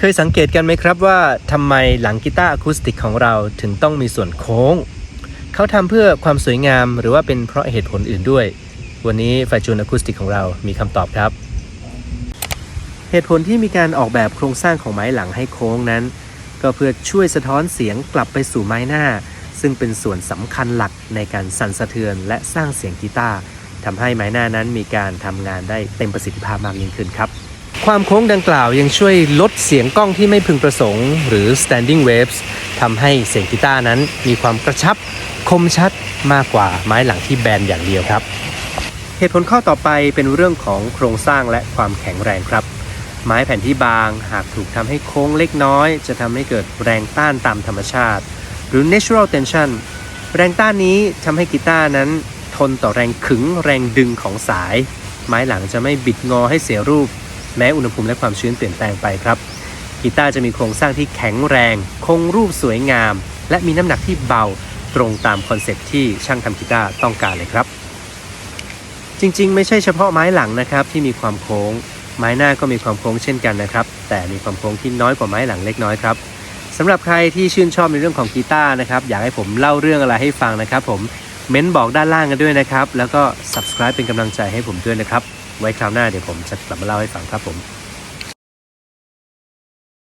เคยสังเกตกันไหมครับว่าทำไมหลังกีตาร์อะคูสติกของเราถึงต้องมีส่วนโค้ง เขาทำเพื่อความสวยงามหรือว่าเป็นเพราะเหตุผลอื่นด้วย วันนี้ไฟจูนอะคูสติกของเรามีคำตอบครับ เหตุผลที่มีการออกแบบโครงสร้างของไม้หลังให้โค้งนั้น ก็เพื่อช่วยสะท้อนเสียงกลับไปสู่ไม้หน้า ซึ่งเป็นส่วนสำคัญหลักในการสั่นสะเทือนและสร้างเสียงกีตาร์ทำให้ไม้หน้านั้นมีการทำงานได้เต็มประสิทธิภาพมากยิ่งขึ้นครับ ความโค้งดังกล่าวยังช่วยลดเสียงกล้องที่ไม่พึงประสงค์ หรือ standing waves ทำให้เสียงกีตาร์นั้นมีความกระชับคมชัดมากกว่าไม้หลังที่แบนอย่างเดียวครับ เหตุผลข้อต่อไปเป็นเรื่องของโครงสร้างและความแข็งแรงครับ ไม้แผ่นที่บางหากถูกทำให้โค้งเล็กน้อย จะทำให้เกิดแรงต้านตามธรรมชาติ หรือ natural tension แรงต้านนี้ทำให้กีตาร์นั้นทนต่อแรงขึงแรงดึงของสาย ไม้หลังจะไม่บิดงอให้เสียรูป แม้อุณหภูมิและความชื้นเปลี่ยนแปลงไปครับกีตาร์จะมีโครงสร้างที่แข็งแรง คงรูปสวยงาม และมีน้ำหนักที่เบาตรงตามคอนเซ็ปต์ที่ช่างทำกีตาร์ต้องการเลยครับ จริงๆ ไม่ใช่เฉพาะไม้หลังนะครับที่มีความโค้ง ไม้หน้าก็มีความโค้งเช่นกันนะครับ แต่มีความโค้งที่น้อยกว่าไม้หลังเล็กน้อยครับสำหรับใครที่ชื่นชอบในเรื่องของกีตาร์นะครับอยากให้ผมเล่าเรื่องอะไรให้ฟังนะครับผม เม้นบอกด้านล่างกันด้วยนะครับ แล้วก็ subscribe เป็นกำลังใจให้ผมด้วยนะครับ ไว้คราวหน้าเดี๋ยวผมจะกลับมาเล่าให้ฟังครับผม